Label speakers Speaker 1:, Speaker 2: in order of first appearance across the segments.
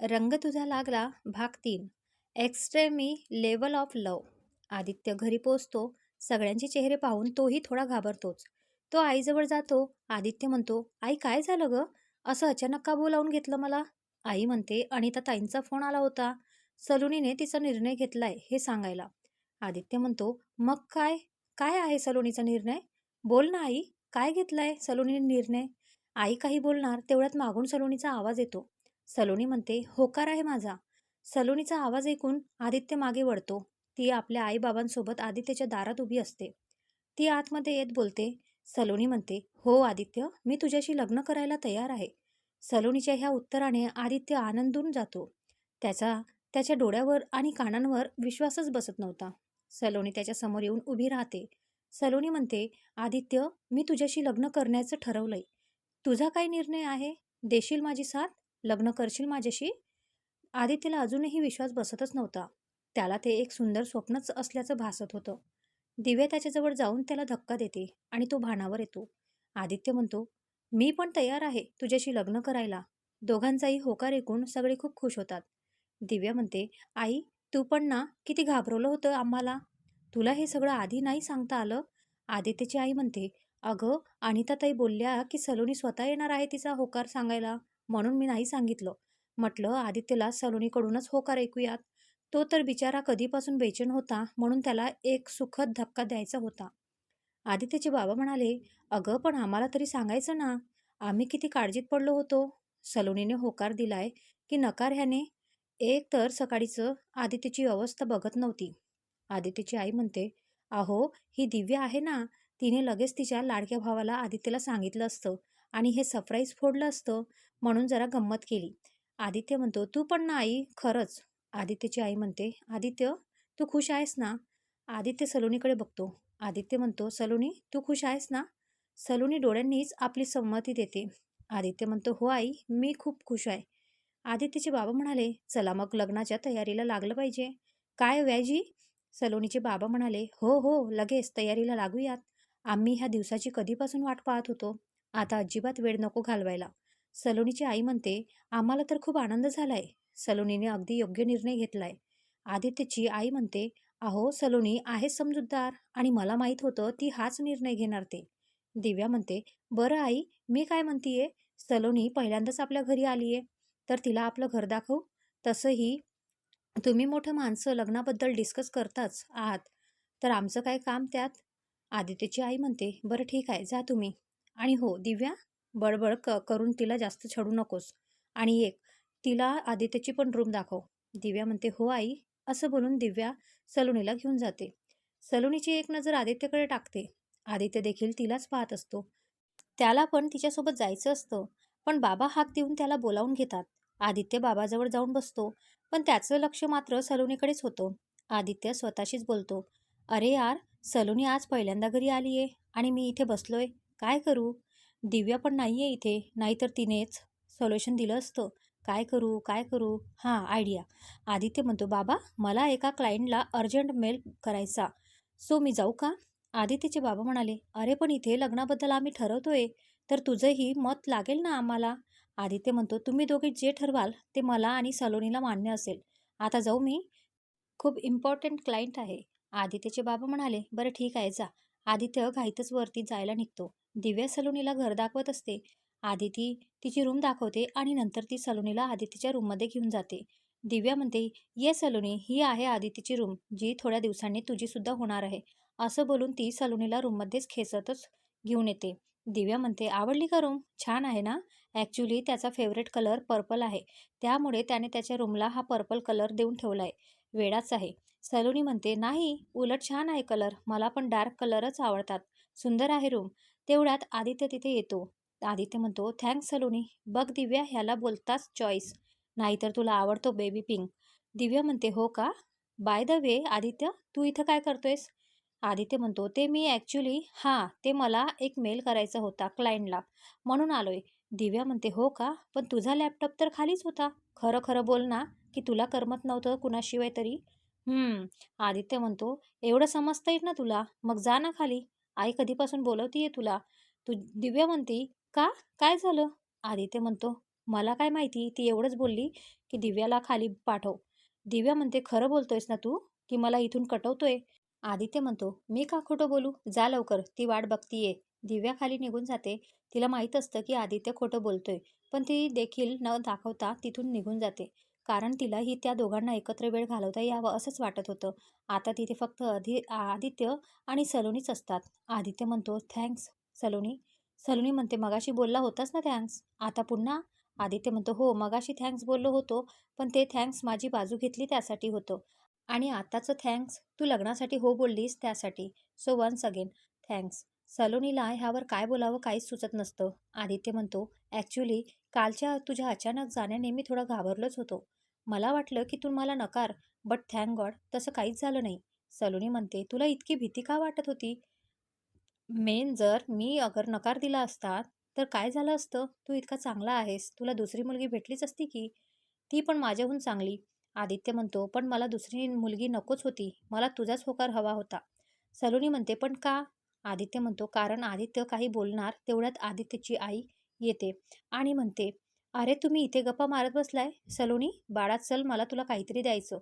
Speaker 1: रंग तुझा लागला भाग तीन. Extreme level of love Aditya घरी पोचतो सगळ्यांचे चेहरे पाहून तोही थोडा घाबरतोच. तो आईजवळ जातो आदित्य म्हणतो आई काय झालं ग? असं अचानक का बोलावून घेतलं मला? आई म्हणते अनिता ताईंचा फोन आला होता. सलोनीने तिचा निर्णय घेतलाय हे सांगायला. आदित्य म्हणतो मग काय? काय आहे सलोनीचा निर्णय? बोल ना आई काय घेतलाय सलोनीने निर्णय? आई काही बोलणार तेवढ्यात मागून सलोनीचा आवाज येतो. सलोनी म्हणते होकार आहे माझा. सलोनीचा आवाज ऐकून आदित्य मागे वळतो. ती आपल्या आईबाबांसोबत आदित्यच्या दारात उभी असते. ती आतमध्ये येत बोलते. सलोनी म्हणते हो आदित्य मी तुझ्याशी लग्न करायला तयार आहे. सलोनीच्या ह्या उत्तराने आदित्य आनंदून जातो. त्याचा त्याच्या डोळ्यावर आणि कानांवर विश्वासच बसत नव्हता. सलोनी त्याच्यासमोर येऊन उभी राहते. सलोनी म्हणते आदित्य मी तुझ्याशी लग्न करण्याचं ठरवलंय. तुझा काय निर्णय आहे? देशील माझी साथ? लग्न करशील माझ्याशी? आदित्यला अजूनही विश्वास बसतच नव्हता. त्याला ते एक सुंदर स्वप्नच असल्याचं भासत होतं. दिव्या त्याच्याजवळ जाऊन त्याला धक्का देते आणि तो भानावर येतो. आदित्य म्हणतो मी पण तयार आहे तुझ्याशी लग्न करायला. दोघांचाही होकार ऐकून सगळे खूप खुश होतात. दिव्या म्हणते आई तू पण ना किती घाबरवलं होतं आम्हाला. तुला हे सगळं आधी नाही सांगता आलं? आदित्यची आई म्हणते अगं अनिताताई बोलल्या की सलोनी स्वतः येणार आहे तिचा होकार सांगायला. म्हणून मी नाही सांगितलं. म्हटलं आदित्यला सलोनीकडूनच होकार ऐकूयात. तो तर बिचारा कधीपासून बेचैन होता म्हणून त्याला एक सुखद धक्का द्यायचा होता. आदित्यचे बाबा म्हणाले अगं पण आम्हाला तरी सांगायचं ना. आम्ही किती काळजीत पडलो होतो. सलोनीने होकार दिलाय की नकार ह्याने? एक तर सकाळीचं आदित्यची अवस्था बघत नव्हती. आदित्यची आई म्हणते अहो ही दिव्या आहे ना. तिने लगेच तिच्या लाडक्या भावाला आदित्यला सांगितलं असतं आणि हे सरप्राईज फोडलं असतं. म्हणून जरा गंमत केली. आदित्य म्हणतो तू पण ना आई खरंच. आदित्यची आई म्हणते आदित्य तू खुश आहेस ना? आदित्य सलोनीकडे बघतो. आदित्य म्हणतो सलोनी तू खुश आहेस ना? सलोनी डोळ्यांनीच आपली संमती देते. आदित्य म्हणतो हो आई मी खूप खुश आहे. आदित्यचे बाबा म्हणाले चला मग लग्नाच्या तयारीला लागलं पाहिजे. काय हो व्याजी सलोनीचे बाबा म्हणाले हो हो लगेच तयारीला लागूयात. आम्ही ह्या दिवसाची कधीपासून वाट पाहत होतो? आता अजिबात वेळ नको घालवायला. सलोनीची आई म्हणते आम्हाला तर खूप आनंद झालाय. सलोनीने अगदी योग्य निर्णय घेतलाय. आदित्यची आई म्हणते अहो सलोनी आहे समजूतदार आणि मला माहीत होतं ती हाच निर्णय घेणार ते. दिव्या म्हणते बरं आई मी काय म्हणतीये? सलोनी पहिल्यांदाच आपल्या घरी आलीये. तर तिला आपलं घर दाखवू? तसंही तुम्ही मोठं माणसं लग्नाबद्दल डिस्कस करताच आहात. तर आमचं काय काम त्यात? आदित्यची आई म्हणते बरं ठीक आहे जा तुम्ही. आणि हो दिव्या? बडबड क करून तिला जास्त छडू नकोस. आणि एक तिला आदित्यची पण रूम दाखव. दिव्या म्हणते हो आई असं बोलून दिव्या सलोनीला घेऊन जाते. सलोनीची एक नजर आदित्यकडे टाकते. आदित्य देखील तिलाच पाहत असतो. त्याला पण तिच्यासोबत जायचं असतं. पण बाबा हाक देऊन त्याला बोलावून घेतात. आदित्य बाबाजवळ जाऊन बसतो. पण त्याचं लक्ष मात्र सलोनीकडेच होतं. आदित्य स्वतःशीच बोलतो अरे यार सलोनी आज पहिल्यांदा घरी आली आहे आणि मी इथे बसलोय. काय करू? दिव्या पण नाही आहे इथे. नाहीतर तिनेच सोल्युशन दिलं असतं. काय करू काय करू? हां आयडिया आदित्य म्हणतो बाबा मला एका क्लायंटला अर्जंट मेल करायचा. सो मी जाऊ का? आदित्यचे बाबा म्हणाले अरे पण इथे लग्नाबद्दल आम्ही ठरवतोय. तर तुझंही मत लागेल ना आम्हाला? आदित्य म्हणतो तुम्ही दोघे जे ठरवाल ते मला आणि सलोनीला मान्य असेल. आता जाऊ मी. खूप इम्पॉर्टंट क्लायंट आहे. आदित्यचे बाबा म्हणाले बरं ठीक आहे जा. आदित्य घाईतच वरती जायला निघतो. दिव्या सलोनीला घर दाखवत असते. आदिती तिची रूम दाखवते आणि नंतर ती सलोनीला आदितीच्या रूममध्ये घेऊन जाते. दिव्या म्हणते ये सलोनी ही आहे आदितीची रूम जी थोड्या दिवसांनी तुझी सुद्धा होणार आहे. असं बोलून ती सलोनीला रूममध्येच खेचतच घेऊन येते. दिव्या म्हणते आवडली का रूम छान आहे ना? ॲक्च्युली त्याचा फेवरेट कलर पर्पल आहे. त्यामुळे त्याने त्याच्या रूमला हा पर्पल कलर देऊन ठेवला आहे वेळाच आहे. सलोनी म्हणते नाही उलट छान आहे कलर मला पण डार्क कलरच आवडतात. सुंदर आहे रूम तेवढ्यात आदित्य तिथे येतो. आदित्य म्हणतो थँक्स सलोनी. बघ दिव्या ह्याला बोलताच चॉईस नाहीतर तुला आवडतो बेबी पिंक दिव्या म्हणते हो का? बाय द वे आदित्य तू इथं काय करतोयस? आदित्य म्हणतो ते मी ॲक्च्युली हां ते मला एक मेल करायचा होता क्लायंटला म्हणून आलोय. दिव्या म्हणते हो का? पण तुझा लॅपटॉप तर खालीच होता. खरं खरं बोल ना की तुला करमत नव्हतं कुणाशिवाय तरी. आदित्य म्हणतो एवढं समजता येत ना तुला? मग जा ना खाली. आई कधीपासून बोलवतीये तुला? तू दिव्या म्हणते का? काय झालं? आदित्य म्हणतो मला काय माहिती ती एवढंच बोलली की दिव्याला खाली पाठव. दिव्या म्हणते खरं बोलतोयस ना तू? की मला इथून कटवतोय? आदित्य म्हणतो मी का खोटं बोलू? जा लवकर ती वाट बघतीये. दिव्या खाली निघून जाते. तिला माहीत असतं की आदित्य खोटं बोलतोय पण ती देखील न दाखवता तिथून निघून जाते. कारण तिलाही त्या दोघांना एकत्र वेळ घालवता यावं असंच वाटत होतं. आता तिथे फक्त अधि आदित्य आणि सलोनीच असतात. आदित्य म्हणतो थँक्स सलोनी. सलोनी म्हणते मगाशी बोलला होतास ना थँक्स? आता पुन्हा? आदित्य म्हणतो हो मगाशी थँक्स बोललो होतो पण ते थँक्स माझी बाजू घेतली त्यासाठी होतं. आणि आताचं थँक्स तू लग्नासाठी हो बोललीस त्यासाठी. So once again thanks. सलोनीला ह्यावर काय बोलावं काहीच सुचत नसतं. आदित्य म्हणतो ॲक्च्युली कालच्या तुझ्या अचानक जाण्याने मी थोडं घाबरलोच होतो. मला वाटलं की तू मला नकार बट थँक गॉड तसं काहीच झालं नाही. सलोनी म्हणते तुला इतकी भीती का वाटत होती? मेन जर मी अगर नकार दिला असता तर काय झालं असतं? तू इतका चांगला आहेस. तुला दुसरी मुलगी भेटलीच असती की? ती पण माझ्याहून चांगली. आदित्य म्हणतो पण मला दुसरी मुलगी नकोच होती. मला तुझाच होकार हवा होता. सलोनी म्हणते पण का? आदित्य म्हणतो कारण आदित्य काही बोलणार तेवढ्यात आदित्यची आई येते. आणि म्हणते अरे तुम्ही इथे गप्पा मारत बसलाय? सलोनी बाळा चल मला तुला काहीतरी द्यायचं.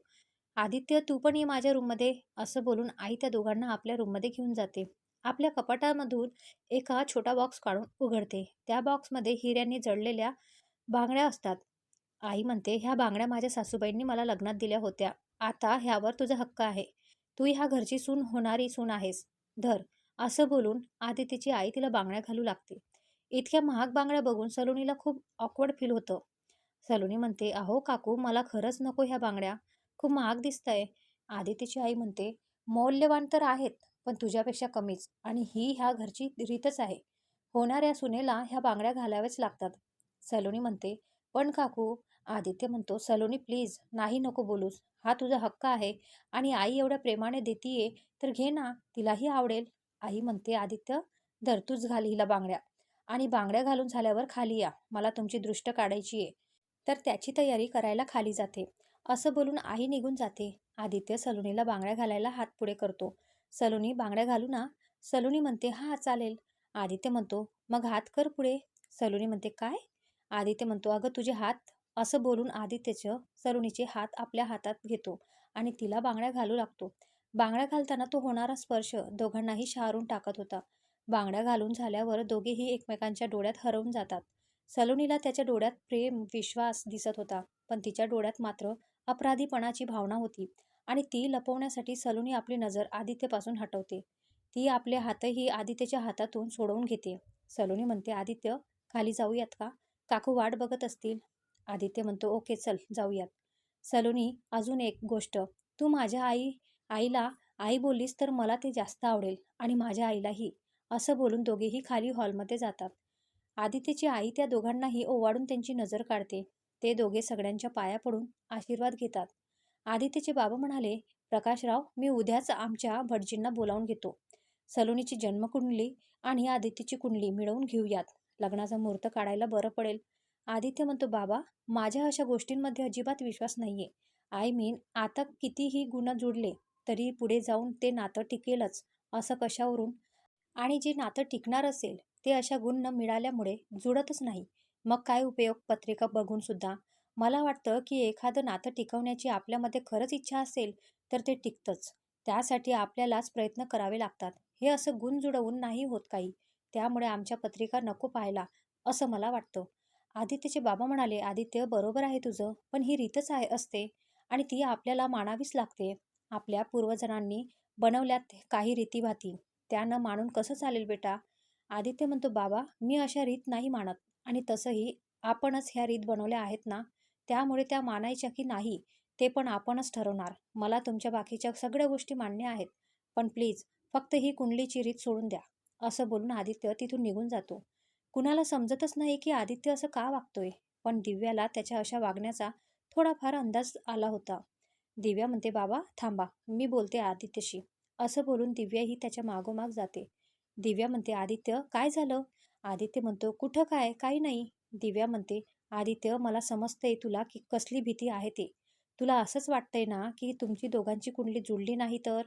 Speaker 1: आदित्य तू पण ये माझ्या रूममध्ये असं बोलून आई त्या दोघांना आपल्या रूममध्ये घेऊन जाते. आपल्या कपाटामधून एका छोटा बॉक्स काढून उघडते. त्या बॉक्समध्ये हिऱ्यांनी जडलेल्या बांगड्या असतात. आई म्हणते ह्या बांगड्या माझ्या सासूबाईंनी मला लग्नात दिल्या होत्या. आता ह्यावर तुझा हक्क आहे. तू ह्या घरची सून होणारी सून आहेस. धर. असं बोलून आदित्यची आई तिला बांगड्या घालू लागते. इतक्या महाग बांगड्या बघून सलोनीला खूप ऑकवर्ड फील होतं. सलोनी म्हणते अहो काकू मला खरंच नको ह्या बांगड्या. खूप महाग दिसतंय. आदित्यची आई म्हणते मौल्यवान तर आहेत पण तुझ्यापेक्षा कमीच. आणि ही ह्या घरची रीतच आहे. होणाऱ्या सुनेला ह्या बांगड्या घालाव्याच लागतात. सलोनी म्हणते पण काकू आदित्य म्हणतो सलोनी प्लीज नाही नको बोलूस. हा तुझा हक्क आहे. आणि आई एवढ्या प्रेमाने देतीये तर घे ना तिलाही आवडेल. आई म्हणते आदित्य धरतूच घाल हिला बांगड्या. आणि बांगड्या घालून झाल्यावर खाली या. मला तुमची दृष्ट काढायची आहे. तर त्याची तयारी करायला खाली जाते. असं बोलून आई निघून जाते. आदित्य सलोनीला बांगड्या घालायला हात पुढे करतो. सलोनी बांगड्या घालू ना? सलोनी म्हणते हा चालेल. आदित्य म्हणतो मग हात कर पुढे. सलोनी म्हणते काय? आदित्य म्हणतो अगं तुझे हात. असं बोलून आदित्यचं सलोनीचे हात आपल्या हातात घेतो आणि तिला बांगड्या घालू लागतो. बांगड्या घालताना तो होणारा स्पर्श दोघांनाही शहारून टाकत होता. बांगड्या घालून झाल्यावर दोघेही एकमेकांच्या डोळ्यात हरवून जातात. सलोनीला त्याच्या डोळ्यात प्रेम विश्वास दिसत होता पण तिच्या डोळ्यात मात्र अपराधीपणाची भावना होती आणि ती लपवण्यासाठी सलोनी आपली नजर आदित्यपासून हटवते. ती आपले हातही आदित्यच्या हातातून सोडवून घेते. सलोनी म्हणते आदित्य खाली जाऊयात का? काकू वाट बघत असतील. आदित्य म्हणतो ओके चल जाऊयात. सलोनी अजून एक गोष्ट. तू माझ्या आई आईला आई बोललीस तर मला ते जास्त आवडेल आणि माझ्या आईलाही. असं बोलून दोघेही खाली हॉलमध्ये जातात. आदित्यची आई त्या दोघांनाही ओवाळून त्यांची नजर काढते. ते दोघे सगळ्यांच्या पाया पडून आशीर्वाद घेतात. आदित्यचे बाबा म्हणाले प्रकाशराव मी उद्याच आमच्या भटजींना बोलावून घेतो. सलोनीची जन्मकुंडली आणि आदित्यची कुंडली मिळवून घेऊयात. लग्नाचा मुहूर्त काढायला बरं पडेल. आदित्य म्हणतो बाबा माझ्या अशा गोष्टींमध्ये अजिबात विश्वास नाहीये. आय मीन आता कितीही गुन्हा जुडले तरी पुढे जाऊन ते नातं टिकेलच असं कशावरून? आणि जे नातं टिकणार असेल ते अशा गुण न मिळाल्यामुळे जुळतच नाही. मग काय उपयोग? पत्रिका बघून सुद्धा. मला वाटतं की एखादं नातं टिकवण्याची आपल्यामध्ये खरंच इच्छा असेल तर ते टिकतंच. त्यासाठी आपल्यालाच प्रयत्न करावे लागतात. हे असं गुण जुळवून नाही होत काही. त्यामुळे आमच्या पत्रिका नको पाहायला असं मला वाटतं. आदित्यचे बाबा म्हणाले आदित्य बरोबर आहे तुझं पण ही रीतच आहे असते आणि ती आपल्याला मानावीच लागते. आपल्या पूर्वजनांनी बनवल्यात काही रीतीभाती. त्यानं मानून कसं चालेल बेटा? आदित्य म्हणतो बाबा मी अशा रीत नाही मानत आणि तसंही आपणच ह्या रीत बनवल्या आहेत ना त्यामुळे त्या मानायच्या की नाही ते पण आपणच ठरवणार. मला तुमच्या बाकीच्या सगळ्या गोष्टी मान्य आहेत पण प्लीज फक्त ही कुंडलीची रीत सोडून द्या. असं बोलून आदित्य तिथून निघून जातो. कुणाला समजतच नाही की आदित्य असं का वागतोय पण दिव्याला त्याच्या अशा वागण्याचा थोडाफार अंदाज आला होता. दिव्या म्हणते बाबा थांबा मी बोलते आदित्यशी. असं बोलून दिव्या ही त्याच्या मागोमाग जाते. दिव्या म्हणते आदित्य काय झालं? आदित्य म्हणतो कुठं काय? काही नाही. दिव्या म्हणते आदित्य मला समजतंय तुला की कसली भीती आहे ते. तुला असंच वाटतंय ना की तुमची दोघांची कुंडली जुळली नाही तर?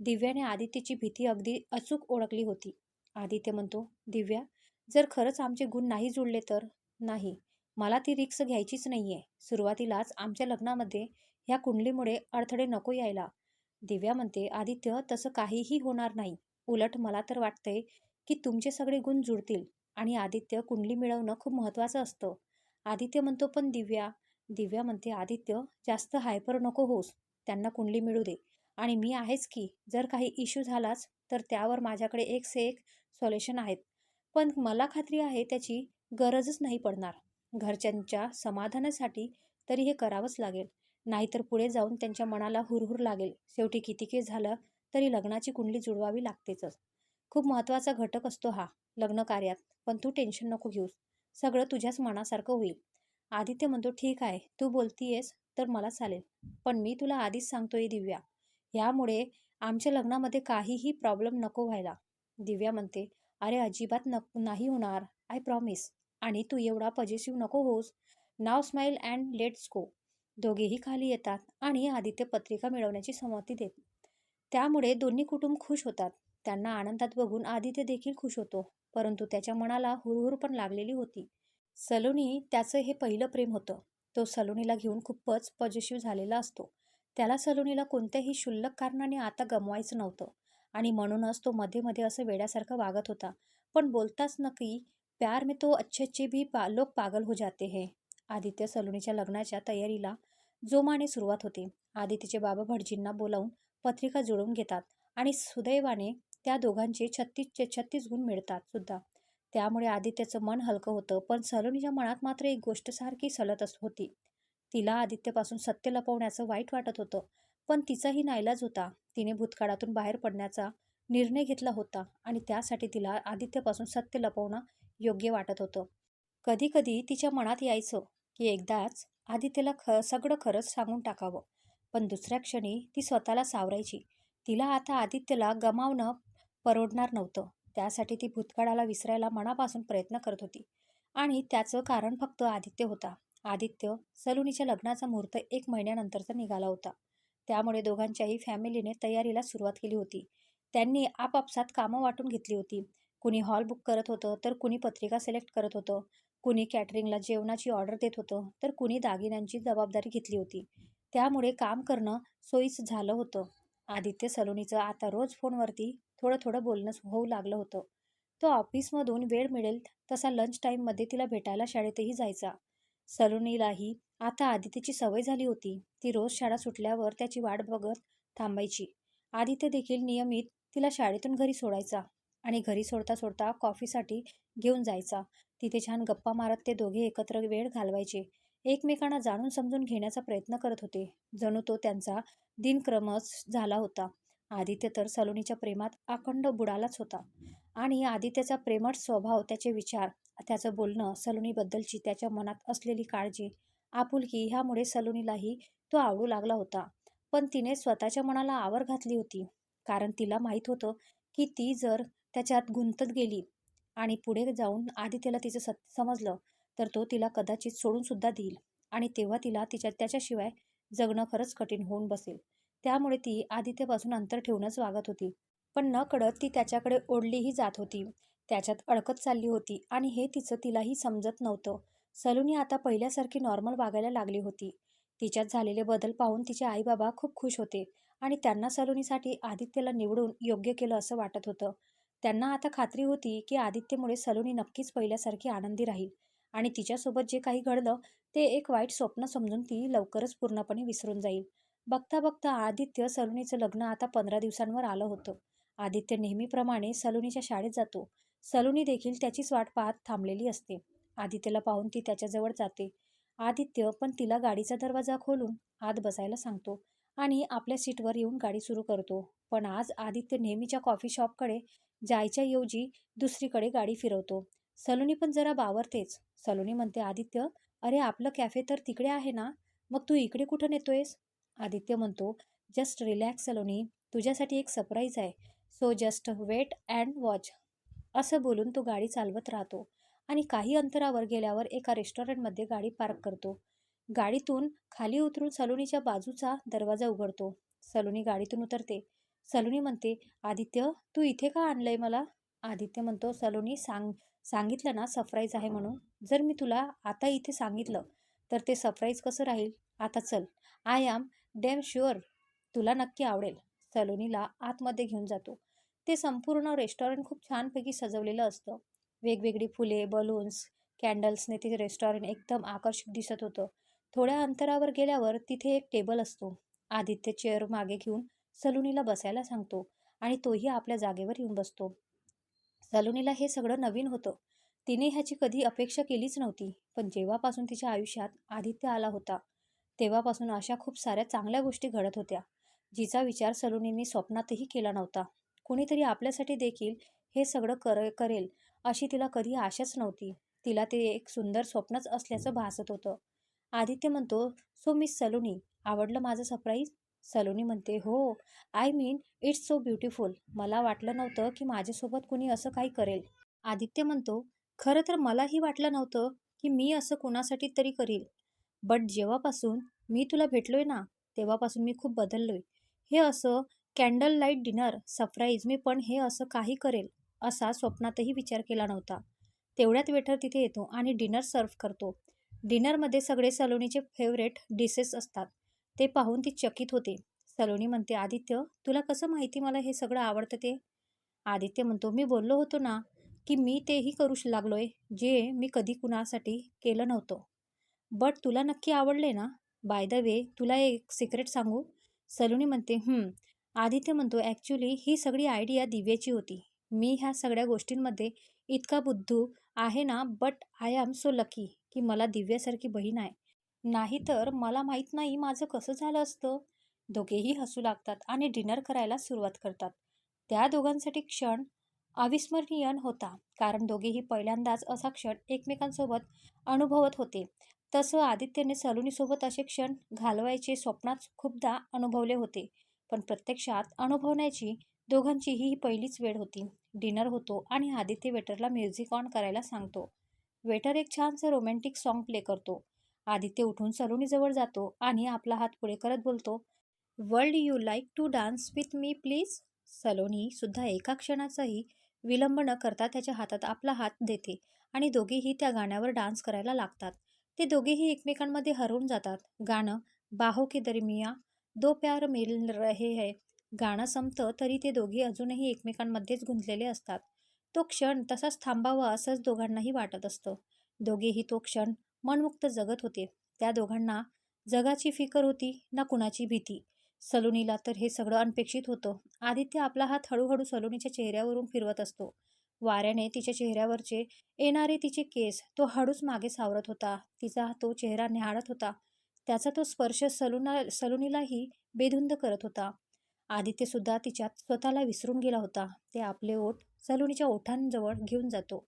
Speaker 1: दिव्याने आदित्यची भीती अगदी अचूक ओळखली होती. आदित्य म्हणतो दिव्या जर खरंच आमचे गुण नाही जुळले तर? नाही. मला ती रिक्स घ्यायचीच नाहीये. सुरुवातीलाच आमच्या लग्नामध्ये ह्या कुंडलीमुळे अडथळे नको यायला. दिव्या म्हणते आदित्य तसं काहीही होणार नाही. उलट मला तर वाटतंय की तुमचे सगळे गुण जुळतील आणि आदित्य कुंडली मिळवणं खूप महत्त्वाचं असतं. आदित्य म्हणतो पण दिव्या दिव्या म्हणते आदित्य जास्त हायपर नको होस त्यांना कुंडली मिळू दे. आणि मी आहेच की जर काही इश्यू झालाच तर त्यावर माझ्याकडे एक से एक सॉल्युशन आहेत. पण मला खात्री आहे त्याची गरजच नाही पडणार. घरच्यांच्या समाधानासाठी तरी हे करावंच लागेल. नाहीतर पुढे जाऊन त्यांच्या मनाला हुरहुर लागेल. शेवटी कितीके झालं तरी लग्नाची कुंडली जुळवावी लागतेच खूप महत्त्वाचा घटक असतो हा लग्न कार्यात. पण तू टेन्शन नको घेऊस. सगळं तुझ्याच मनासारखं होईल. आदित्य म्हणतो ठीक आहे तू बोलतीयेस तर मला चालेल. पण मी तुला आधीच सांगतोय दिव्या. ह्यामुळे आमच्या लग्नामध्ये काहीही प्रॉब्लेम नको व्हायला. दिव्या म्हणते अरे अजिबात न नाही होणार. I promise. आणि तू एवढा पॉझिटिव्ह नको होस now smile and let's go. दोघेही खाली येतात आणि आदित्य पत्रिका मिळवण्याची संमती देत. त्यामुळे दोन्ही कुटुंब खुश होतात. त्यांना आनंदात बघून आदित्य देखील खुश होतो. परंतु त्याच्या मनाला हुरहुर पण लागलेली होती. सलोनी त्याचं हे पहिलं प्रेम होतं. तो सलोनीला घेऊन खूपच पॉझिटिव्ह झालेला असतो. त्याला सलोनीला कोणत्याही क्षुल्लक कारणाने आता गमवायचं नव्हतं. आणि म्हणूनच तो मध्ये मध्ये असं वेड्यासारखं वागत होता. पण बोलताच नक्की प्यार में तो अच्छे अच्छे भी पा लोक पागल हो जाते हैं. आदित्य सलोनीच्या लग्नाच्या तयारीला जोमाने सुरुवात होते. आदित्यचे बाबा भटजींना बोलावून पत्रिका जुळवून घेतात आणि सुदैवाने त्या दोघांचे छत्तीसचे छत्तीस गुण मिळतात सुद्धा. त्यामुळे आदित्यचं मन हलकं होतं पण सलोनीच्या मनात मात्र एक गोष्ट सारखी सलत होती. तिला आदित्यपासून सत्य लपवण्याचं वाईट वाटत होतं पण तिचाही नाईलाज होता. तिने भूतकाळातून बाहेर पडण्याचा निर्णय घेतला होता आणि त्यासाठी तिला आदित्यपासून सत्य लपवणं योग्य वाटत होतं. कधी कधी तिच्या मनात यायचं की एकदाच आदित्यला ख सगळं खरंच सांगून टाकावं. पण दुसऱ्या क्षणी ती स्वतःला सावरायची. तिला आता आदित्यला गमावणं परवडणार नव्हतं. त्यासाठी ती भूतकाळाला विसरायला मनापासून प्रयत्न करत होती. आणि त्याचं कारण फक्त आदित्य होता. आदित्य सलुनीच्या लग्नाचा मुहूर्त एक महिन्यानंतरचा निघाला होता. त्यामुळे दोघांच्याही फॅमिलीने तयारीला सुरुवात केली होती. त्यांनी आपापसात कामं वाटून घेतली होती. कुणी हॉल बुक करत होतं तर कुणी पत्रिका सिलेक्ट करत होतं. कुणी कॅटरिंगला जेवणाची ऑर्डर देत होतं तर कुणी दागिन्यांची जबाबदारी घेतली होती. त्यामुळे काम करणं सोयीचं झालं होतं. आदित्य सलोनीचं आता रोज फोनवरती थोडं थोडं बोलणं होऊ लागलं होतं. तो ऑफिसमधून वेळ मिळेल तसा लंच टाईममध्ये तिला भेटायला शाळेतही जायचा. सलोनीलाही आता आदित्यची सवय झाली होती. ती रोज शाळा सुटल्यावर त्याची वाट बघत थांबायची. आदित्य देखील नियमित तिला शाळेतून घरी सोडायचा. आणि घरी सोडता सोडता कॉफीसाठी घेऊन जायचा. तिथे छान गप्पा मारत ते दोघे एकत्र वेळ घालवायचे. एकमेकांना जाणून समजून घेण्याचा प्रयत्न करत होते. जणू तो त्यांचा दिनक्रमच झाला होता. आदित्य तर सलोनीच्या प्रेमात अखंड बुडालाच होता. आणि आदित्यचा प्रेमट स्वभाव त्याचे विचार त्याचं बोलणं सलोनीबद्दलची त्याच्या मनात असलेली काळजी आपुलकी ह्यामुळे सलोनीलाही तो आवडू लागला होता. पण तिने स्वतःच्या मनाला आवर घातली होती. कारण तिला माहीत होतं की ती जर त्याच्यात गुंतत गेली आणि पुढे जाऊन आदित्यला तिचं सत्य समजलं तर तो तिला कदाचित सोडूनसुद्धा देईल आणि तेव्हा तिला तिच्या त्याच्याशिवाय जगणं खरंच कठीण होऊन बसेल. त्यामुळे ती आदित्यपासून अंतर ठेवूनच वागत होती. पण न कळत ती त्याच्याकडे ओढलीही जात होती. त्याच्यात अडकत चालली होती आणि हे तिचं तिलाही समजत नव्हतं. सलूनी आता पहिल्यासारखी नॉर्मल वागायला लागली होती. तिच्यात झालेले बदल पाहून तिचे आईबाबा खूप खुश होते आणि त्यांना सलोनीसाठी आदित्यला निवडून योग्य केलं असं वाटत होतं. त्यांना आता खात्री होती की आदित्यमुळे सलोनी नक्कीच पहिल्यासारखी आनंदी राहील आणि तिच्यासोबत जे काही घडलं ते एक वाईट स्वप्न समजून ती लवकरच पूर्णपणे विसरून जाईल. बघता बघता आदित्य सलोनीचं लग्न आता पंधरा दिवसांवर आलं होतं. आदित्य नेहमीप्रमाणे सलोनीच्या शाळेत जातो. सलोनी देखील त्याचीच वाट पाहत थांबलेली असते. आदित्यला पाहून ती त्याच्याजवळ जाते. आदित्य पण तिला गाडीचा दरवाजा खोलून आत बसायला सांगतो. आणि आपल्या सीटवर येऊन गाडी सुरू करतो. पण आज आदित्य नेहमीच्या कॉफी शॉपकडे जायच्या ऐवजी दुसरीकडे गाडी फिरवतो. सलोनी पण जरा बावरतेच. सलोनी म्हणते आदित्य अरे आपलं कॅफे तर तिकडे आहे ना? मग तू इकडे कुठं नेतोयस? आदित्य म्हणतो जस्ट रिलॅक्स सलोनी. तुझ्यासाठी एक सरप्राईज आहे. So just wait and watch. असं बोलून तो गाडी चालवत राहतो आणि काही अंतरावर गेल्यावर एका रेस्टॉरंटमध्ये गाडी पार्क करतो. गाडीतून खाली उतरून सलोनीच्या बाजूचा दरवाजा उघडतो. सलोनी गाडीतून उतरते. सलोनी म्हणते आदित्य तू इथे का आणलंय मला? आदित्य म्हणतो सलोनी सांग सांगितलं ना सरप्राईज आहे म्हणून. जर मी तुला आता इथे सांगितलं तर ते सरप्राईज कसं राहील? आता चल. आय एम डॅम शुअर तुला नक्की आवडेल. सलोनीला आतमध्ये घेऊन जातो. ते संपूर्ण रेस्टॉरंट खूप छानपैकी सजवलेलं असतं. वेगवेगळी फुले बलून्स कॅन्डल्सने ते रेस्टॉरंट एकदम आकर्षक दिसत होतं. थोड्या अंतरावर गेल्यावर तिथे एक टेबल असतो. आदित्य चेअर मागे घेऊन सलुनीला बसायला सांगतो आणि तोही आपल्या जागेवर येऊन बसतो. सलोनीला हे सगळं नवीन होतं. तिने ह्याची कधी अपेक्षा केलीच नव्हती पण जेव्हापासून तिच्या आयुष्यात आदित्य आला होता तेव्हापासून अशा खूप साऱ्या चांगल्या गोष्टी घडत होत्या जिचा विचार सलोनीने स्वप्नातही केला नव्हता. कुणीतरी आपल्यासाठी देखील हे सगळं कर करेल अशी तिला कधी आशाच नव्हती. तिला ते एक सुंदर स्वप्नच असल्याचं भासत होतं. आदित्य म्हणतो सो मिस सलोनी आवडलं माझं सरप्राईज सलोनी म्हणते हो I mean it's so beautiful मला वाटलं नव्हतं की माझ्यासोबत कुणी असं काही करेल. आदित्य म्हणतो खरं तर मलाही वाटलं नव्हतं की मी असं कोणासाठी तरी करील. बट जेव्हापासून मी तुला भेटलोय ना तेव्हापासून मी खूप बदललोय. हे असं कॅन्डल लाइट डिनर सरप्राईज मी पण हे असं काही करेल असा स्वप्नातही विचार केला नव्हता. तेवढ्यात वेटर तिथे येतो आणि डिनर सर्व करतो. डिनरमध्ये सगळे सलोनीचे फेवरेट डिशेस असतात. ते पाहून ती चकित होते. सलोनी म्हणते आदित्य तुला कसं माहिती मला हे सगळं आवडतं ते? आदित्य म्हणतो मी बोललो होतो ना की मी तेही करू लागलो लागलोय जे मी कधी कुणासाठी केलं नव्हतं. बट तुला नक्की आवडले ना? बाय द वे तुला एक सिक्रेट सांगू. सलोनी म्हणते आदित्य म्हणतो ॲक्च्युली ही सगळी आयडिया दिव्याची होती. मी ह्या सगळ्या गोष्टींमध्ये इतका बुद्धू आहे ना but I am so lucky की मला दिव्यासारखी बहीण आहे. नाहीतर मला माहीत नाही माझं कसं झालं असतं. दोघेही हसू लागतात आणि डिनर करायला सुरुवात करतात. त्या दोघांसाठी क्षण अविस्मरणीय होता कारण दोघेही पहिल्यांदाच असा क्षण एकमेकांसोबत अनुभवत होते. तसं आदित्यने सलोनीसोबत असे क्षण घालवायचे स्वप्नात खूपदा अनुभवले होते पण प्रत्यक्षात अनुभवण्याची दोघांचीही ही पहिलीच वेळ होती. डिनर होतो आणि आदित्य वेटरला म्युझिक ऑन करायला सांगतो. वेटर एक छानसं रोमॅन्टिक सॉन्ग प्ले करतो. आदित्य उठून सलोनीजवळ जातो आणि आपला हात पुढे करत बोलतो would you like to dance with me please Saloni सुद्धा एका क्षणाचाही विलंब न करता त्याच्या हातात आपला हात देते आणि दोघेही त्या गाण्यावर डान्स करायला लागतात. ते दोघेही एकमेकांमध्ये हरवून जातात. गाणं बाहो के दरमिया दो प्यार मिल रहे है. गाणं संपतं तरी ते दोघे अजूनही एकमेकांमध्येच गुंतलेले असतात. तो क्षण तसाच थांबावा असंच दोघांनाही वाटत असतं. दोघेही तो क्षण मनमुक्त जगत होते. त्या दोघांना जगाची फिकर होती ना कुणाची भीती. सलोनीला तर हे सगळं अनपेक्षित होतं. आदित्य आपला हात हळूहळू सलोनीच्या चेहऱ्यावरून फिरवत असतो. वाऱ्याने तिच्या चेहऱ्यावरचे येणारे तिचे केस तो हळूच मागे सावरत होता. तिचा तो चेहरा न्याहाळत होता. त्याचा तो स्पर्श सलुना सलोनीलाही बेधुंद करत होता. आदित्य सुद्धा तिच्यात स्वतःला विसरून गेला होता. ते आपले ओठ सलोनीच्या ओठांजवळ घेऊन जातो.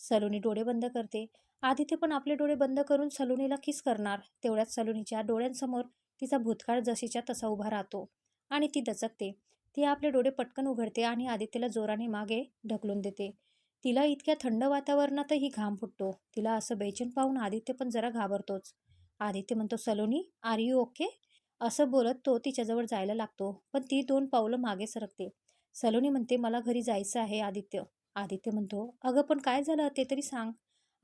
Speaker 1: सलोनी डोळे बंद करते. आदित्य पण आपले डोळे बंद करून सलोनीला किस करणार. तेवढ्यात सलोनीच्या डोळ्यांसमोर तिचा भूतकाळ जशीच्या तसा उभा राहतो आणि ती दचकते. ती आपले डोळे पटकन उघडते आणि आदित्यला जोराने मागे ढकलून देते. तिला इतक्या थंड वातावरणातही घाम फुटतो. तिला असं बेचैन पाहून आदित्य पण जरा घाबरतोच. आदित्य म्हणतो सलोनी आर यू ओके असं बोलत तो तिच्याजवळ जायला लागतो. पण ती दोन पावलं मागे सरकते. सलोनी म्हणते मला घरी जायचं आहे आदित्य. आदित्य म्हणतो अगं पण काय झालं? ते तरी सांग.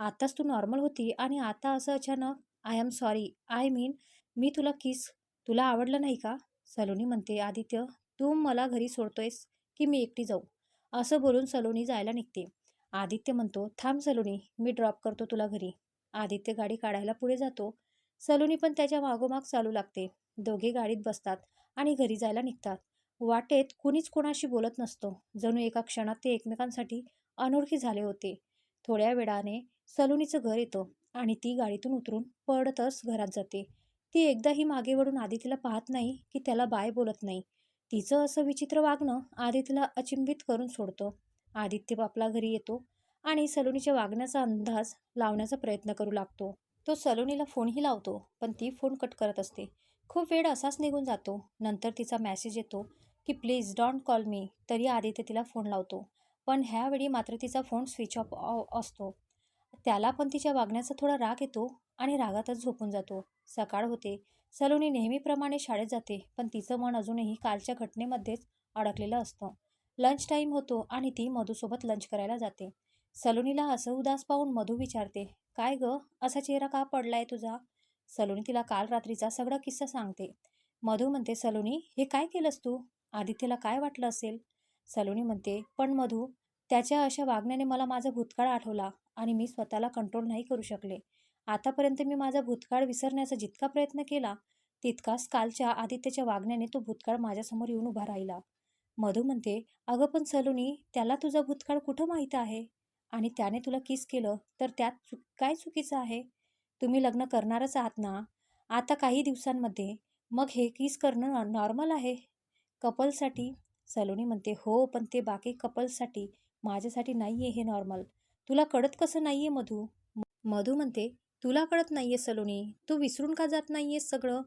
Speaker 1: आताच तू नॉर्मल होती आणि आता असं अचानक I am sorry. I mean मी तुला किस तुला आवडलं नाही का? सलोनी म्हणते आदित्य तू मला घरी सोडतोयस की मी एकटी जाऊ? असं बोलून सलोनी जायला निघते. आदित्य म्हणतो थांब सलोनी मी ड्रॉप करतो तुला घरी. आदित्य गाडी काढायला पुढे जातो. सलोनी पण त्याच्या मागोमाग चालू लागते. दोघे गाडीत बसतात आणि घरी जायला निघतात. वाटेत कुणीच कोणाशी बोलत नसतो. जणू एका क्षणात ते एकमेकांसाठी अनोळखी झाले होते. थोड्या वेळाने सलोनीचं घर येतं आणि ती गाडीतून उतरून पडतच घरात जाते. ती एकदाही मागे वळून आदितीला पाहत नाही की त्याला बाय बोलत नाही. तिचं असं विचित्र वागणं आदित्यला अचिंबित करून सोडतं. आदित्य आपला घरी येतो आणि सलोनीच्या वागण्याचा अंदाज लावण्याचा प्रयत्न करू लागतो. तो सलोनीला फोनही लावतो पण ती फोन कट करत असते. खूप वेळ असाच निघून जातो. नंतर तिचा मॅसेज येतो की प्लीज डोंट कॉल मी तरी आदित्य तिला फोन लावतो. पण ह्यावेळी मात्र तिचा फोन स्विच ऑफ असतो. त्याला पण तिच्या वागण्याचा थोडा राग येतो आणि रागातच झोपून जातो. सकाळ होते. सलोनी नेहमीप्रमाणे शाळेत जाते पण तिचं मन अजूनही कालच्या घटनेमध्येच अडकलेलं असतं. लंच टाईम होतो आणि ती मधूसोबत लंच करायला जाते. सलोनीला असं उदास पाहून मधू विचारते काय ग? असा चेहरा का पडलाय तुझा? सलोनी तिला काल रात्रीचा सगळा किस्सा सांगते. मधू म्हणते सलोनी हे काय केलंस तू? आदित्यला काय वाटलं असेल? सलोनी म्हणते पण मधू त्याच्या अशा वागण्याने मला माझा भूतकाळ आठवला आणि मी स्वतःला कंट्रोल नाही करू शकले. आतापर्यंत मी माझा भूतकाळ विसरण्याचा जितका प्रयत्न केला तितकाच कालच्या आदित्यच्या वागण्याने तो भूतकाळ माझ्यासमोर येऊन उभा राहिला. मधू म्हणते अगं पण सलोनी त्याला तुझा भूतकाळ कुठं माहीत आहे? आणि त्याने तुला किस केलं? तर त्यात चुक काय चुकीचं आहे? तुम्ही लग्न करणारच आहात ना? आता काही दिवसांमध्ये मग हे किस करणं नॉर्मल आहे? कपलसाठी? सलोनी म्हणते हो पण ते बाकी कपल्ससाठी माझ्यासाठी नाही आहे हे नॉर्मल तुला कळत कसं नाही आहे मधू? मधू म्हणते तुला कळत नाही आहे सलोनी. तू विसरून का जात नाही आहेस सगळं?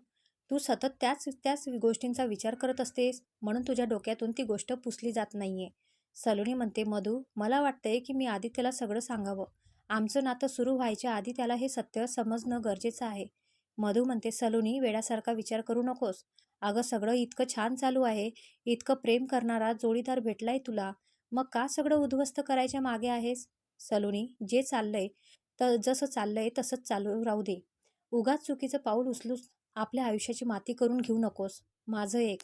Speaker 1: तू सतत त्याच त्याच गोष्टींचा विचार करत असतेस म्हणून तुझ्या डोक्यातून ती गोष्ट पुसली जात नाही आहे सलोनी म्हणते मधू मला वाटतंय की मी आदित्यला सगळं सांगावं. आमचं नातं सुरू व्हायच्या आधी त्याला हे सत्य समजणं गरजेचं आहे. मधू म्हणते सलोनी वेळासारखा विचार करू नकोस. अगं सगळं इतकं छान चालू आहे इतकं प्रेम करणारा जोडीदार भेटलाय तुला मग का सगळं उद्ध्वस्त करायच्या मागे आहेस? सलोनी जे चाललंय तर जसं चाललंय तसंच चालू राहू दे. उगाच चुकीचं पाऊल उचलूच आपल्या आयुष्याची माती करून घेऊ नकोस माझं एक.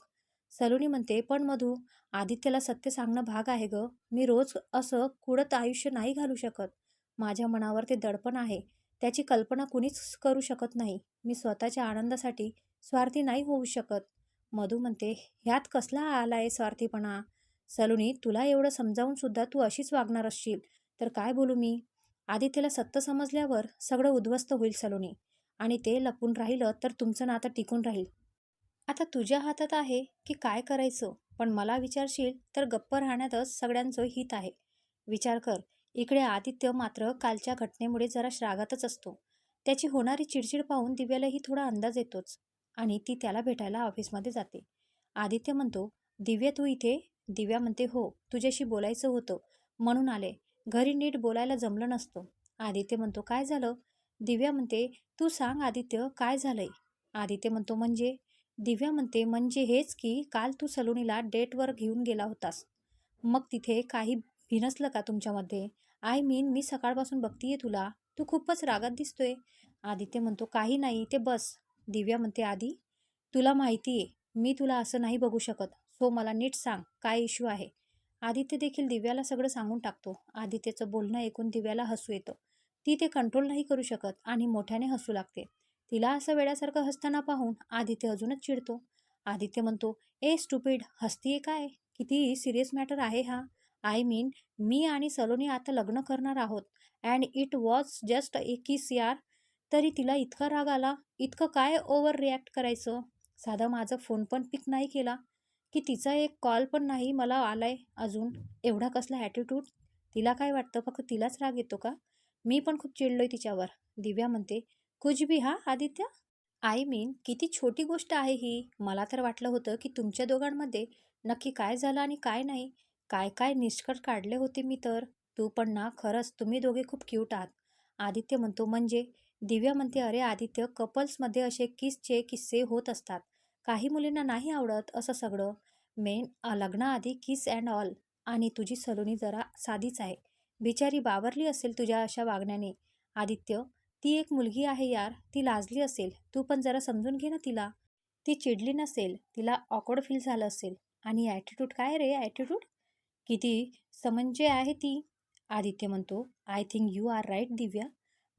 Speaker 1: सलोनी म्हणते पण मधू आदित्यला सत्य सांगणं भाग आहे ग. मी रोज असं कुडत आयुष्य नाही घालू शकत. माझ्या मनावर ते दडपण आहे. त्याची कल्पना कुणीच करू शकत नाही. मी स्वतःच्या आनंदासाठी स्वार्थी नाही होऊ शकत. मधू म्हणते ह्यात कसला आलाय स्वार्थीपणा? सलोनी तुला एवढं समजावून सुद्धा तू अशीच वागणार असशील. तर काय बोलू मी? आदित्यला सत्य समजल्यावर सगळं उद्ध्वस्त होईल सलोनी. आणि ते लपून राहिलं तर तुमचं नातं टिकून राहील. आता तुझ्या हातात आहे की काय करायचं? पण मला विचारशील तर गप्प राहण्यातच सगळ्यांचं हित आहे. विचार कर इकडे आदित्य मात्र कालच्या घटनेमुळे जरा श्रागातच असतो. त्याची होणारी चिडचिड पाहून दिव्यालाही थोडा अंदाज येतोच. आणि ती त्याला भेटायला ऑफिसमध्ये जाते. आदित्य म्हणतो दिव्या तू इथे? दिव्या म्हणते हो तुझ्याशी बोलायचं होतं. म्हणून आले. घरी नीट बोलायला जमलं नसतं. आदित्य म्हणतो काय झालं? दिव्या म्हणते तू सांग आदित्य काय झालंय? आदित्य म्हणतो म्हणजे? दिव्या म्हणते म्हणजे हेच की काल तू सलोनीला डेटवर घेऊन गेला होतास. मग तिथे काही भिनसलं का तुमच्यामध्ये? आय मीन मी सकाळपासून बघतीये तुला. तू खूपच रागात दिसतोय. आदित्य म्हणतो काही नाही ते बस. दिव्या म्हणते आधी तुला माहिती आहे मी तुला असं नाही बघू शकत. सो मला नीट सांग काय इश्यू आहे? आदित्य देखील दिव्याला सगळं सांगून टाकतो. आदित्यचं बोलणं ऐकून दिव्याला हसू येतं. ती ते कंट्रोल नाही करू शकत आणि मोठ्याने हसू लागते. तिला असं वेड्यासारखं हसताना पाहून आदित्य अजूनच चिडतो. आदित्य म्हणतो ए स्टुपिड हसतीये काय? किती सिरियस मॅटर आहे हा. आय मीन मी आणि सलोनी आता लग्न करणार आहोत. And it was just a kiss यार. तरी तिला इतका राग आला इतकं काय ओव्हर रिॲक्ट करायचं? साधा माझा फोन पण पिक नाही केला. की तिचा एक कॉल पण नाही मला आलाय अजून. एवढा कसला ॲटिट्यूड तिला काय वाटतं? फक्त तिलाच राग येतो का? मी पण खूप चिडलोय तिच्यावर. दिव्या म्हणते कुछ भी हा आदित्य? आय मीन किती छोटी गोष्ट आहे ही. मला तर वाटलं होतं की तुमच्या दोघांमध्ये नक्की काय झालं आणि काय नाही. काय काय निष्कर्ष काढले होते मी तर. तू पण ना खरंच तुम्ही दोघे खूप क्यूट आहात. आदित्य म्हणतो म्हणजे? दिव्या म्हणते अरे आदित्य कपल्समध्ये असे किसचे किस्से होत असतात. काही मुलींना नाही आवडत असं सगळं. मेन लग्नाआधी किस अँड ऑल. आणि तुझी सलोनी जरा साधीच आहे. बिचारी बावरली असेल तुझ्या अशा वागण्याने. आदित्य ती एक मुलगी आहे यार. ती लाजली असेल. तू पण जरा समजून घे ना तिला. ती चिडली नसेल. तिला ऑकवर्ड फील झालं असेल. आणि ॲटिट्यूड काय रे ॲटिट्यूड किती समंजे आहे ती. आदित्य म्हणतो I think you are right Divya.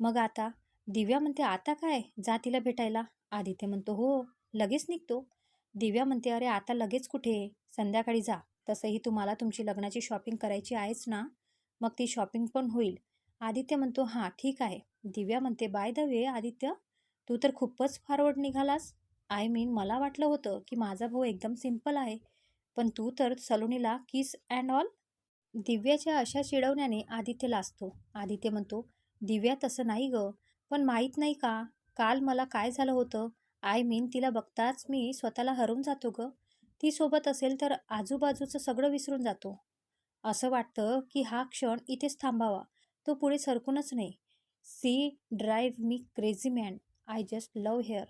Speaker 1: मग आता दिव्या म्हणते आता काय? जा तिला भेटायला. आदित्य म्हणतो हो लगेच निघतो. दिव्या म्हणते अरे आता लगेच कुठे? संध्याकाळी जा. तसंही तुम्हाला तुमची लग्नाची शॉपिंग करायची आहेच ना? मग ती शॉपिंग पण होईल. आदित्य म्हणतो हां ठीक आहे. दिव्या म्हणते बाय द वे आदित्य. तू तर खूपच फॉरवर्ड निघालास. आय मीन मला वाटलं होतं की माझा भाऊ एकदम सिंपल आहे पण तू तर सलोनीला किस अँड ऑल दिव्याच्या अशा चिडवण्याने आदित्य लाजतो. आदित्य म्हणतो दिव्या तसं नाही गं. पण माहीत नाही का? काल मला काय झालं होतं? आय मीन तिला बघताच मी स्वतःला हरवून जातो ग. ती सोबत असेल तर आजूबाजूचं सगळं विसरून जातो. असं वाटतं की हा क्षण इथेच थांबावा. तो पुढे सरकूनच नाही. She drive me crazy man. I just love her.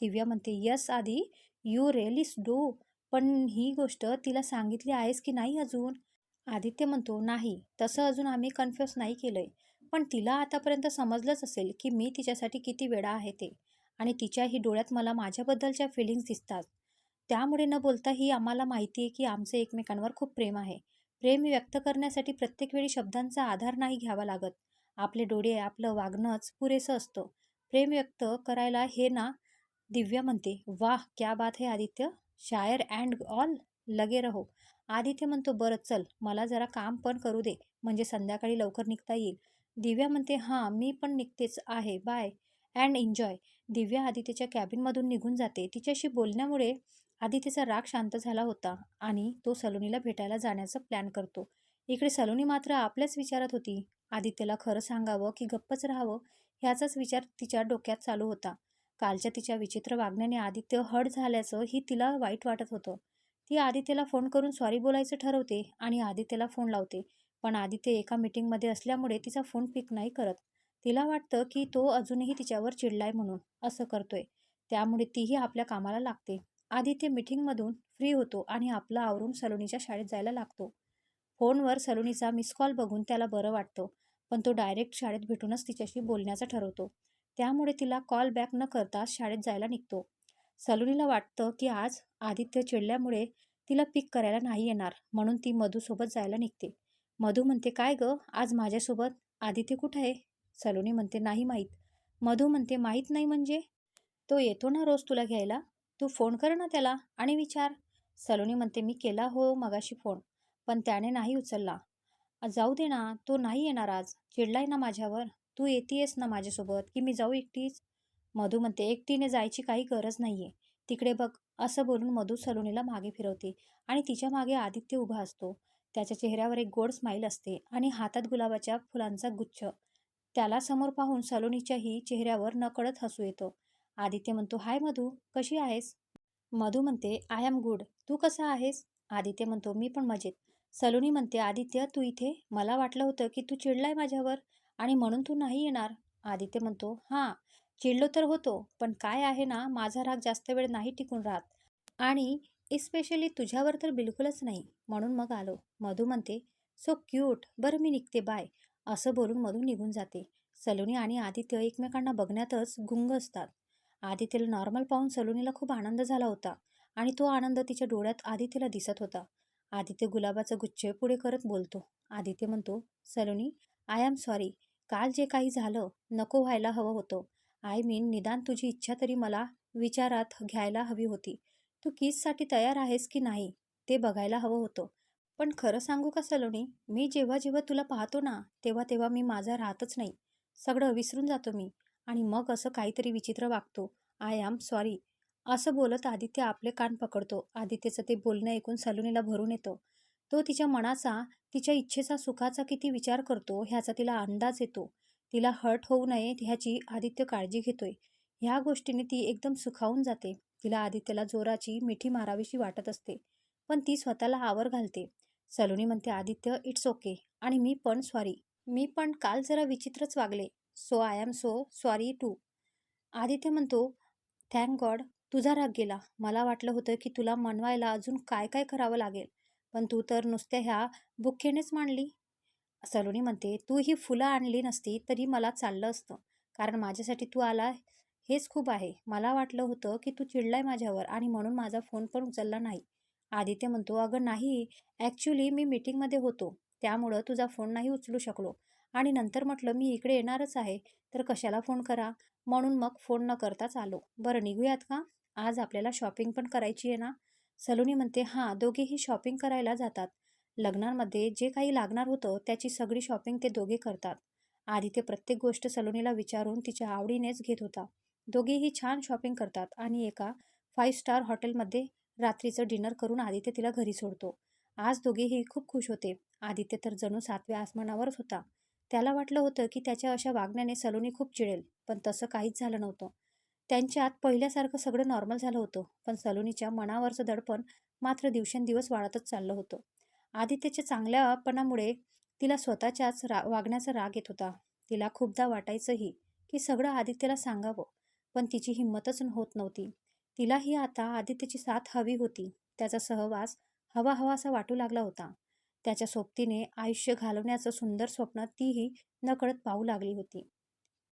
Speaker 1: Divya म्हणते यस आधी. You really do. पण ही गोष्ट तिला सांगितली आहेस की नाही अजून? आदित्य म्हणतो नाही. तसं अजून आम्ही कन्फ्युज नाही केलंय. पण तिला आतापर्यंत समजलंच असेल की मी तिच्यासाठी किती वेळा आहे ते आणि तिच्याही डोळ्यात मला माझ्याबद्दलच्या फिलिंग्स दिसतात. त्यामुळे न बोलता ही आम्हाला माहिती आहे की आमचे एकमेकांवर खूप प्रेम आहे. प्रेम व्यक्त करण्यासाठी प्रत्येक वेळी शब्दांचा आधार नाही घ्यावा लागत. आपले डोळे आपलं वागणंच पुरेसं असतं. प्रेम व्यक्त करायला हे ना दिव्या म्हणते वाह क्या बात है आदित्य शायर अँड ऑल लगे रहो. आदित्य म्हणतो बरं चल मला जरा काम पण करू दे म्हणजे संध्याकाळी लवकर निघता येईल. दिव्या म्हणते हां मी पण निघतेच आहे बाय अँड एन्जॉय. दिव्या आदित्यच्या कॅबिनमधून निघून जाते. तिच्याशी बोलण्यामुळे आदित्यचा राग शांत झाला होता आणि तो सलोनीला भेटायला जाण्याचा प्लॅन करतो. इकडे सलोनी मात्र आपल्याच विचारात होती. आदित्यला खरं सांगावं की गप्पच राहावं ह्याचाच विचार तिच्या डोक्यात चालू होता. कालच्या तिच्या विचित्र वागण्याने आदित्य हड झाल्याचं ही तिला वाईट वाटत होतं. ती आदित्यला फोन करून सॉरी बोलायचं ठरवते आणि आदित्यला फोन लावते. पण आदित्य एका मीटिंगमध्ये असल्यामुळे तिचा फोन पिक नाही करत. तिला वाटतं की तो अजूनही तिच्यावर चिडलाय म्हणून असं करतोय. त्यामुळे तीही आपल्या कामाला लागते. आदित्य मीटिंगमधून फ्री होतो आणि आपला आवरून सलोनीच्या शाळेत जायला लागतो. फोनवर सलोनीचा मिस कॉल बघून त्याला बरं वाटतं पण तो डायरेक्ट शाळेत भेटूनच तिच्याशी बोलण्याचं ठरवतो. त्यामुळे तिला कॉल बॅक न करता शाळेत जायला निघतो. सलोनीला वाटतं की आज आदित्य चिडल्यामुळे तिला पिक करायला नाही येणार म्हणून ती मधूसोबत जायला निघते. मधू म्हणते काय ग? आज माझ्यासोबत आदित्य कुठं आहे? सलोनी म्हणते नाही माहीत. मधू म्हणते माहीत नाही म्हणजे? तो येतो ना रोज तुला घ्यायला? तू फोन कर ना त्याला आणि विचार. सलोनी म्हणते मी केला हो मगाशी फोन पण त्याने नाही उचलला. जाऊ दे ना तो नाही येणार आज. चिडलाय ना माझ्यावर. तू येतेयस ना माझ्यासोबत की मी जाऊ एकटीच? मधू म्हणते एकटीने जायची काही गरज नाहीये. तिकडे बघ. असं बोलून मधू सलोनीला मागे फिरवते आणि तिच्यामागे आदित्य उभा असतो. त्याच्या चेहऱ्यावर एक गोड स्माईल असते आणि हातात गुलाबाच्या फुलांचा गुच्छ. त्याला समोर पाहून सलोनीच्याही चेहऱ्यावर नकळत हसू येतो. आदित्य म्हणतो हाय मधू कशी आहेस? मधू म्हणते आय एम गुड. तू कसा आहेस? आदित्य म्हणतो मी पण मजेत. सलोनी म्हणते आदित्य तू इथे? मला वाटलं होतं की तू चिडलाय माझ्यावर आणि म्हणून तू नाही येणार. आदित्य म्हणतो हां चिडलो तर होतो पण काय आहे ना माझा राग जास्त वेळ नाही टिकून राहत. आणि इस्पेशली तुझ्यावर तर बिलकुलच नाही. म्हणून मग आलो. मधू म्हणते सो क्यूट बरं मी निघते. बाय असं बोलून मधू निघून जाते. सलोनी आणि आदित्य एकमेकांना बघण्यातच गुंग असतात. आदित्यला नॉर्मल पाहून सलोनीला खूप आनंद झाला होता आणि तो आनंद तिच्या डोळ्यात आदित्यला दिसत होता. आदित्य गुलाबाचा गुच्छ पुढे करत बोलतो. आदित्य म्हणतो सलोनी आय एम सॉरी काल जे काही झालं नको व्हायला हवं होतं. आय मीन निदान तुझी इच्छा तरी मला विचारात घ्यायला हवी होती. तू किससाठी तयार आहेस की नाही ते बघायला हवं होतं. पण खरं सांगू का सलोनी मी जेव्हा जेव्हा तुला पाहतो ना तेव्हा तेव्हा मी माझा राहतच नाही. सगळं विसरून जातो मी. आणि मग असं काहीतरी विचित्र वागतो. आय एम सॉरी असं बोलत आदित्य आपले कान पकडतो. आदित्यचं ते बोलणं ऐकून सलोनीला भरून येतो. तो तिच्या मनाचा तिच्या इच्छेचा सुखाचा किती विचार करतो ह्याचा तिला अंदाज येतो. तिला हर्ट होऊ नये ह्याची आदित्य काळजी घेतोय. ह्या गोष्टीने ती एकदम सुखावून जाते. तिला आदित्यला जोराची मिठी मारावीशी वाटत असते पण ती स्वतःला आवर घालते. सलोनी म्हणते आदित्य इट्स ओके. आणि मी पण सॉरी मी पण काल जरा विचित्रच वागले. So I am so sorry too. Aditya म्हणतो थँक गॉड तुझा राग गेला. मला वाटलं होतं की तुला मनवायला अजून काय काय करावं लागेल पण तू तर नुसत्या ह्या बुख्खेनेच मांडली. सलोनी म्हणते तू ही फुलं आणली नसती तरी मला चाललं असतं कारण माझ्यासाठी तू आला हेच खूप आहे. मला वाटलं होतं की तू चिडलाय माझ्यावर आणि म्हणून माझा फोन पण उचलला नाही. आदित्य म्हणतो अगं नाही ॲक्च्युली मी मीटिंगमध्ये होतो. त्यामुळं तुझा फोन नाही उचलू शकलो. आणि नंतर म्हटलं मी इकडे येणारच आहे. तर कशाला फोन करा? म्हणून मग फोन न करताच आलो. बरं निघूयात का? आज आपल्याला शॉपिंग पण करायची आहे ना? सलोनी म्हणते हां दोघेही शॉपिंग करायला जातात. लग्नांमध्ये जे काही लागणार होतं त्याची सगळी शॉपिंग ते दोघे करतात. आदित्य प्रत्येक गोष्ट सलोनीला विचारून तिच्या आवडीनेच घेत होता. दोघेही छान शॉपिंग करतात आणि एका फाईव्ह स्टार हॉटेलमध्ये रात्रीचं डिनर करून आदित्य तिला घरी सोडतो. आज दोघेही खूप खुश होते. आदित्य तर जणू सातव्या आसमानावरच होता. त्याला वाटलं होतं की त्याच्या अशा वागण्याने सलोनी खूप चिडेल पण तसं काहीच झालं नव्हतं. त्यांच्यात पहिल्यासारखं सगळं नॉर्मल झालं होतं पण सलोनीच्या मनावरचं दडपण मात्र दिवसेंदिवस वाढतच चाललं होतं. आदित्यच्या चांगल्यापणामुळे तिला स्वतःच्याच रा वागण्याचा राग येत होता. तिला खूपदा वाटायचंही की सगळं आदित्यला सांगावं. पण तिची हिंमतच होत नव्हती. तिलाही आता आदित्यची साथ हवी होती. त्याचा सहवास हवा हवासा वाटू लागला होता. त्याच्या सोबतीने आयुष्य घालवण्याचं सुंदर स्वप्न तीही नकळत पाहू लागली होती.